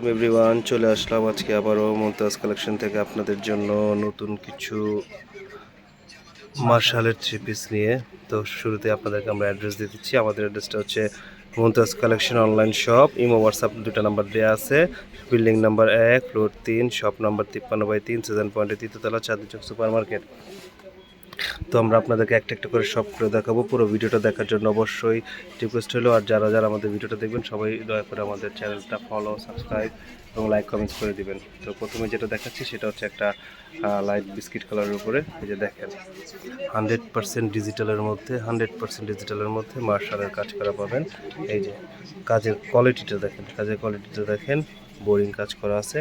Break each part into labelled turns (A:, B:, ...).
A: আসসালামাইকুম এভরিওয়ান, চলে আসলাম আজকে আবারও মুমতাজ কালেকশন থেকে আপনাদের জন্য নতুন কিছু মার্শালের থ্রি পিস নিয়ে। তো শুরুতে আপনাদেরকে আমরা অ্যাড্রেস দিয়ে দিচ্ছি। আমাদের অ্যাড্রেসটা হচ্ছে Mumtaz collection online shop imo WhatsApp দুটো নাম্বার দেওয়া আছে। বিল্ডিং নাম্বার এক ফ্লোর তিন শপ নাম্বার তিপ্পান্ন বাই তিন সিজন পয়েন্টে তৃতীয়তলা চাঁদি চক সুপার মার্কেট তো আমরা আপনাদেরকে একটা একটা করে সব করে দেখাবো। পুরো ভিডিওটা দেখার জন্য অবশ্যই রিকোয়েস্ট হলো। আর যারা যারা আমাদের ভিডিওটা দেখবেন, সবাই দয়া করে আমাদের চ্যানেলটা ফলো সাবস্ক্রাইব এবং লাইক কমেন্টস করে দিবেন। তো প্রথমে যেটা দেখাচ্ছি সেটা হচ্ছে একটা লাইট বিস্কিট কালারের উপরে। এই যে দেখেন হান্ড্রেড পার্সেন্ট ডিজিটালের মধ্যে হান্ড্রেড পার্সেন্ট ডিজিটালের মধ্যে মার্শালের কাজ করা পাবেন। এই যে, কাজের কোয়ালিটিটা দেখেন, কাজের কোয়ালিটিটা দেখেন। বোরিং কাজ করা আছে।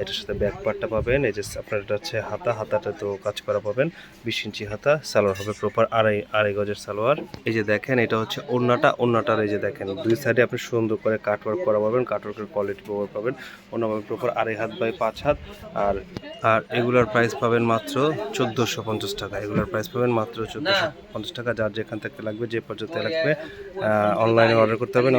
A: এটার সাথে ব্যাক পার্টটা পাবেন, এই যে আপনার এটা হচ্ছে হাতা, হাতাটা তো কাজ করা পাবেন। বিশ ইঞ্চি হাতা, সালোয়ার হবে প্রপার আড়াই আড়াই গজের সালোয়ার। এই যে দেখেন, এটা হচ্ছে ওড়নাটা, ওড়নাটার এই যে দেখেন, দুই সাইডে আপনি সুন্দর করে কাটওয়ার্ক করা পাবেন কাটওয়ার্কের কোয়ালিটি প্রপার পাবেন ওড়না পাবেন প্রপার আড়াই হাত বাই পাঁচ হাত। আর আর এগুলার প্রাইস পাবেন মাত্র চোদ্দোশো পঞ্চাশ টাকা। এগুলার প্রাইস পাবেন মাত্র চোদ্দোশো পঞ্চাশ টাকা। যার যেখান থেকে লাগবে, যে পর্যন্ত লাগবে অনলাইনে অর্ডার করতে হবে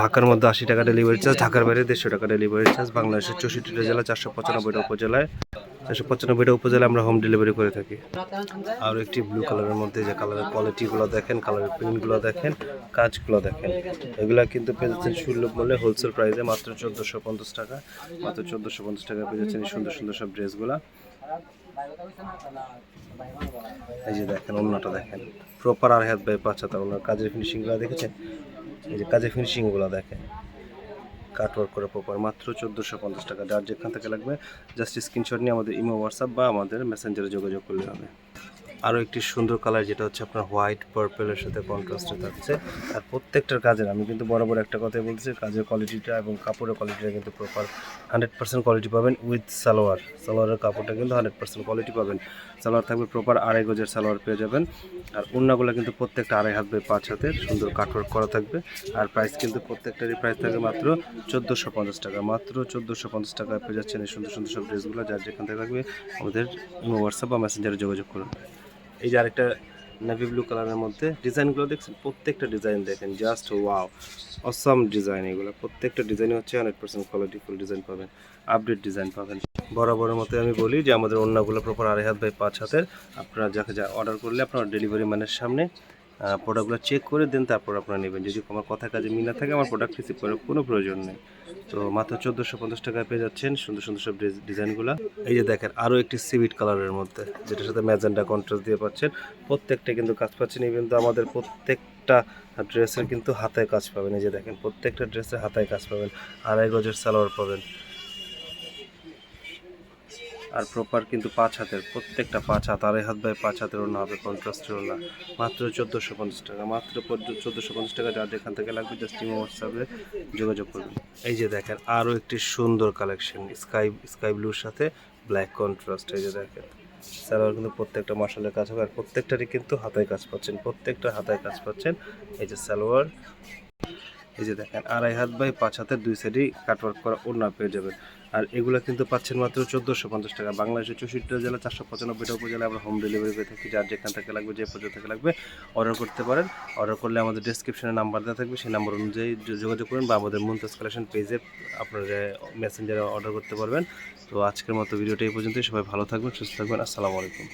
A: ঢাকার মধ্যে আশি টাকা ডেলিভারি চার্জ ঢাকার বাইরে দেড়শো টাকা ডেলিভারি চার্জ। বাংলাদেশের চৌষট্টিটা জেলা, চারশো পঁচানব্বইটা উপজেলায়। চারশো পঁচানব্বইটা উপজেলায় আমরা হোম ডেলিভারি করে থাকি। আর একটি ব্লু কালারের মধ্যে যে কালারের কোয়ালিটিগুলো দেখেন কালারের প্রিন্টগুলো দেখেন, কাজগুলো দেখেন, এগুলো কিন্তু পেয়ে যাচ্ছেন সুলভ মূল্যে হোলসেল প্রাইসে মাত্র চোদ্দোশো পঞ্চাশ টাকা। মাত্র চোদ্দোশো পঞ্চাশ টাকা পেয়ে যাচ্ছেন এই সুন্দর সুন্দর সব ড্রেসগুলা এই যে দেখেন অন্যটা দেখেন। প্রপার আর হাত বাই পাঁচ হাতা ওনার কাজের ফিনিশিংগুলো দেখেছেন? এই যে কাজের ফিনিশিংগুলো দেখেন। কাটওয়ার্ক করে প্রপার মাত্র চোদ্দোশো পঞ্চাশ টাকা। যার যেখান থেকে লাগবে জাস্ট স্ক্রিনশট নিয়ে আমাদের ইমো হোয়াটসঅ্যাপ বা আমাদের মেসেঞ্জারে যোগাযোগ করলে হবে। আরও একটি সুন্দর কালার যেটা হচ্ছে আপনার হোয়াইট পার্পেলের সাথে কন্ট্রাস্টে থাকছে। আর প্রত্যেকটার কাজের, আমি কিন্তু বরাবর একটা কথাই বলছি, কাজের কোয়ালিটিটা এবং কাপড়ের কোয়ালিটিটা কিন্তু প্রপার হান্ড্রেড পার্সেন্ট কোয়ালিটি পাবেন উইথ সালোয়ার। সালোয়ারের কাপড়টা কিন্তু হান্ড্রেড পার্সেন্ট কোয়ালিটি পাবেন। সালোয়ার থাকবে প্রপার আড়াই গজের সালোয়ার পেয়ে যাবেন। আর অন্যগুলো কিন্তু প্রত্যেকটা আড়াই হাত বাই পাঁচ হাতে সুন্দর কাটওয়ার্ক করা থাকবে। আর প্রাইস কিন্তু প্রত্যেকটারই প্রাইস থাকবে মাত্র চোদ্দোশো পঞ্চাশ টাকা। মাত্র চোদ্দোশো পঞ্চাশ টাকা পেয়ে যাচ্ছেন এই সুন্দর সুন্দর সব ড্রেসগুলো যার যেখান থেকে থাকবে আমাদের হোয়াটসঅ্যাপ বা মেসেঞ্জারে যোগাযোগ করুন। এই যে আরেকটা নেভি ব্লু কালারের মধ্যে ডিজাইনগুলো দেখছেন? প্রত্যেকটা ডিজাইন দেখেন জাস্ট ওয়াও অসম ডিজাইন এগুলো। প্রত্যেকটা ডিজাইন হচ্ছে হান্ড্রেড পার্সেন্ট কোয়ালিটিফুল ডিজাইন পাবেন আপডেট ডিজাইন পাবেন। বরাবরের মতো আমি বলি যে আমাদের অন্যগুলো প্রপার আড়াই হাত বাই পাঁচ হাতের, আপনারা যাকে যা অর্ডার করলে আপনার ডেলিভারি ম্যানের সামনে প্রোডাক্টগুলো চেক করে দেন, তারপর আপনারা নেবেন। যদি আমার কথা কাজে মিল না থাকে, আমার প্রোডাক্ট রিসিভ করার কোনো প্রয়োজন নেই। তো মাত্র চোদ্দোশো পঞ্চাশ টাকায় পেয়ে যাচ্ছেন সুন্দর সুন্দর সব ডিজাইনগুলো। এই যে দেখেন আরও একটি সিভিট কালারের মধ্যে, যেটার সাথে ম্যাজেন্ডা কন্ট্রাস্ট দিয়ে পাচ্ছেন। প্রত্যেকটা কিন্তু কাজ পাচ্ছেন এই কিন্তু আমাদের প্রত্যেকটা ড্রেসের কিন্তু হাতায় কাজ পাবেন। এই যে দেখেন, প্রত্যেকটা ড্রেসের হাতায় কাজ পাবেন। আড়াই গজের সালোয়ার পাবেন। আর প্রপার কিন্তু পাঁচ হাতের, প্রত্যেকটা পাঁচ হাত, আড়াই হাত বাই পাঁচ হাতের ওনা হবে কন্ট্রাস্টের ওনা মাত্র চোদ্দোশো পঞ্চাশ টাকা, মাত্র চোদ্দোশো পঞ্চাশ টাকা, যার যেখান থেকে লাগবে জাস্ট ইমো হোয়াটসঅ্যাপে যোগাযোগ করবেন এই যে দেখেন, আরও একটি সুন্দর কালেকশন স্কাই স্কাই ব্লুর সাথে ব্ল্যাক কন্ট্রাস্ট এই যে দেখেন। সালোয়ার কিন্তু প্রত্যেকটা মশালের কাজ হবে, আর প্রত্যেকটারই কিন্তু হাতায় কাজ পাচ্ছেন, প্রত্যেকটা হাতায় কাজ পাচ্ছেন। এই যে সালোয়ার এই যে দেখেন, আড়াই হাত বাই পাঁচ হাতের দুই সাইডেই কাটওয়ার্ক করা ওড়না পেয়ে যাবেন। আর এগুলো কিন্তু পাচ্ছেন মাত্র চোদ্দোশো পঞ্চাশ টাকা। বাংলাদেশের চৌষট্টি জেলা, চারশো পঁচানব্বইটা উপজেলা আমরা হোম ডেলিভারি পেয়ে থাকি। যার যেখান থেকে লাগবে, যে পর্যন্ত থেকে লাগবে অর্ডার করতে পারেন। অর্ডার করলে আমাদের ডিসক্রিপশনে নাম্বার দেওয়া থাকবে। সেই নাম্বার অনুযায়ী যোগাযোগ করুন বা আমাদের মুমতাজ কালেকশন পেজে আপনারা মেসেঞ্জারে অর্ডার করতে পারবেন। তো আজকের মতো ভিডিওটা এই পর্যন্তই। সবাই ভালো থাকবেন, সুস্থ থাকবেন। আসসালামু আলাইকুম।